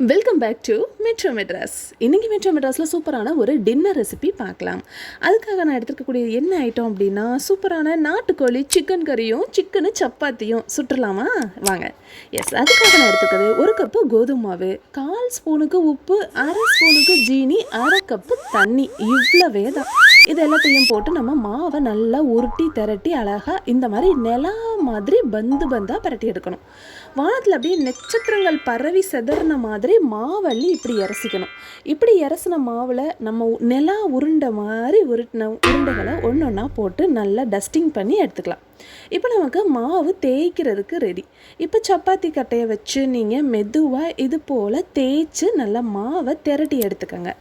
Welcome back to metro Madras இன்றைக்கி metro மெட்ராஸில் சூப்பரான ஒரு டின்னர் ரெசிபி பார்க்கலாம். அதுக்காக நான் எடுத்துருக்கக்கூடிய என்ன ஐட்டம் அப்படின்னா சூப்பரான நாட்டுக்கோழி சிக்கன் கறியும் சிக்கனு சப்பாத்தியும். சுற்றலாமா? வாங்க. எஸ் அதுக்காக நான் எடுத்துக்கிறது ஒரு கப்பு கோதுமை மாவு கால் ஸ்பூனுக்கு உப்பு அரை ஸ்பூனுக்கு ஜீனி அரை கப்பு தண்ணி. இவ்வளவே தான் இது எல்லாத்தையும் போட்டு நம்ம மாவை நல்லா உருட்டி திரட்டி அழகாக இந்த மாதிரி நிலா மாதிரி பந்து பந்தாக பரட்டி எடுக்கணும். வானத்தில் அப்படியே நட்சத்திரங்கள் பரவி செதறின மாதிரி மாவள்ளி இப்படி இறசிக்கணும் இப்படி இறசின மாவில் நம்ம நிலா உருண்டை மாதிரி உருட்டின உருண்டைகளை ஒன்று ஒன்றா போட்டு நல்லா டஸ்டிங் பண்ணி எடுத்துக்கலாம். இப்போ நமக்கு மாவு தேய்க்கிறதுக்கு ரெடி இப்போ சப்பாத்தி கட்டையை வச்சு நீங்கள் மெதுவாக இது போல் தேய்ச்சி நல்லா மாவை திரட்டி எடுத்துக்கோங்க.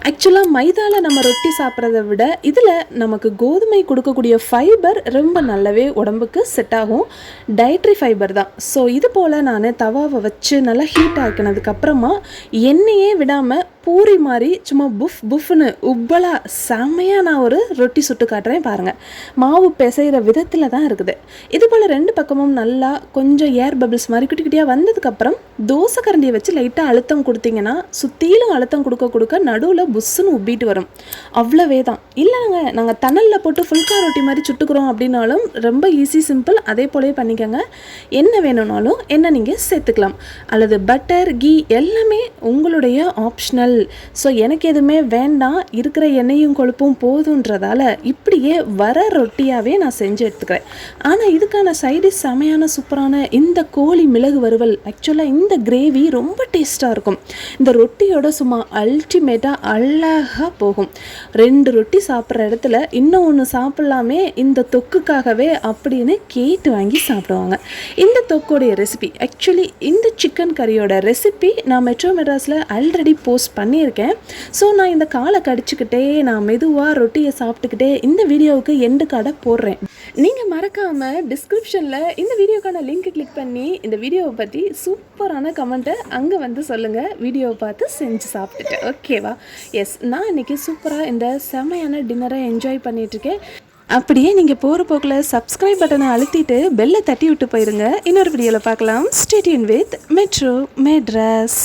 ஆக்சுவலாக மைதாவில் நம்ம ரொட்டி சாப்பிட்றத விட இதில் நமக்கு கோதுமை கொடுக்கக்கூடிய ஃபைபர் ரொம்ப நல்லாவே உடம்புக்கு செட் ஆகும். டயட்ரி ஃபைபர் தான். ஸோ இது போல் நான் தவாவை வச்சு நல்லா ஹீட் ஆக்கினதுக்கப்புறமா எண்ணெயே விடாமல் பூரி மாதிரி சும்மா புஃப் புஃப்னு உப்பலாக செம்மையாக நான் ஒரு ரொட்டி சுட்டு காட்டுறேன் பாருங்கள் மாவு பிசைகிற விதத்தில் தான் இருக்குது. இது போல் ரெண்டு பக்கமும் நல்லா கொஞ்சம் ஏர் பபிள்ஸ் மாதிரி குட்டி குட்டியாக வந்ததுக்கப்புறம் தோசை கரண்டியை வச்சு லைட்டாக அழுத்தம் கொடுத்தீங்கன்னா சுற்றிலும் அழுத்தம் கொடுக்க கொடுக்க நடுவில் புஷ்ஷுன்னு உப்பிட்டு வரும். அவ்வளோவே தான். இல்லைங்க நாங்கள் தணலில் போட்டு ஃபுல்கா ரொட்டி மாதிரி சுட்டுக்கிறோம் அப்படின்னாலும் ரொம்ப ஈஸி சிம்பிள் அதே போலவே பண்ணிக்கோங்க. என்ன வேணும்னாலும் என்ன நீங்கள் சேர்த்துக்கலாம். அல்லது பட்டர் கீ எல்லாமே உங்களுடைய ஆப்ஷனல் ஸோ எனக்கு எதுவுமே வேண்டாம். இருக்கிற எண்ணெயும் கொழுப்பும் போதுன்றதால இப்படியே வர ரொட்டியாகவே நான் செஞ்சு எடுத்துக்கிறேன். ஆனால் இதுக்கான சைடு செமையான சூப்பரான இந்த கோழி மிளகு வறுவல் ஆக்சுவலாக இந்த கிரேவி ரொம்ப டேஸ்ட்டாக இருக்கும். இந்த ரொட்டியோட சும்மா அல்டிமேட்டாக அழகாக போகும். ரெண்டு ரொட்டி சாப்பிட்ற இடத்துல இன்னும் ஒன்று சாப்பிட்லாமே இந்த தொக்குக்காகவே அப்படின்னு கேட்டு வாங்கி சாப்பிடுவாங்க. இந்த தொக்கோடைய ரெசிபி ஆக்சுவலி இந்த சிக்கன் கறியோட ரெசிபி நான் மெட்ரோ மெட்ராஸில் ஆல்ரெடி போஸ்ட் பண்ணியிருக்கேன். ஸோ நான் இந்த காலை கடிச்சுக்கிட்டே நான் மெதுவாக ரொட்டியை சாப்பிட்டுக்கிட்டே இந்த வீடியோவுக்கு எண்டு கடை போடுறேன். நீங்கள் மறக்காமல் டிஸ்கிரிப்ஷனில் இந்த வீடியோக்கான லிங்க் கிளிக் பண்ணி இந்த வீடியோவை பற்றி சூப்பரான கமெண்ட்டை அங்கே வந்து சொல்லுங்கள் வீடியோவை பார்த்து செஞ்சு சாப்பிட்டுட்டு. ஓகேவா எஸ் நான் இன்னைக்கு சூப்பராக இந்த செமையான டின்னரை என்ஜாய் பண்ணிகிட்ருக்கேன் அப்படியே நீங்கள் போகிற போக்கில் சப்ஸ்கிரைப் பட்டனை அழுத்திட்டு பெல்லை தட்டி விட்டு போயிருங்க. இன்னொரு வீடியோவில் பார்க்கலாம். ஸ்டேடியன் வித் மெட்ரோ மெட்ராஸ்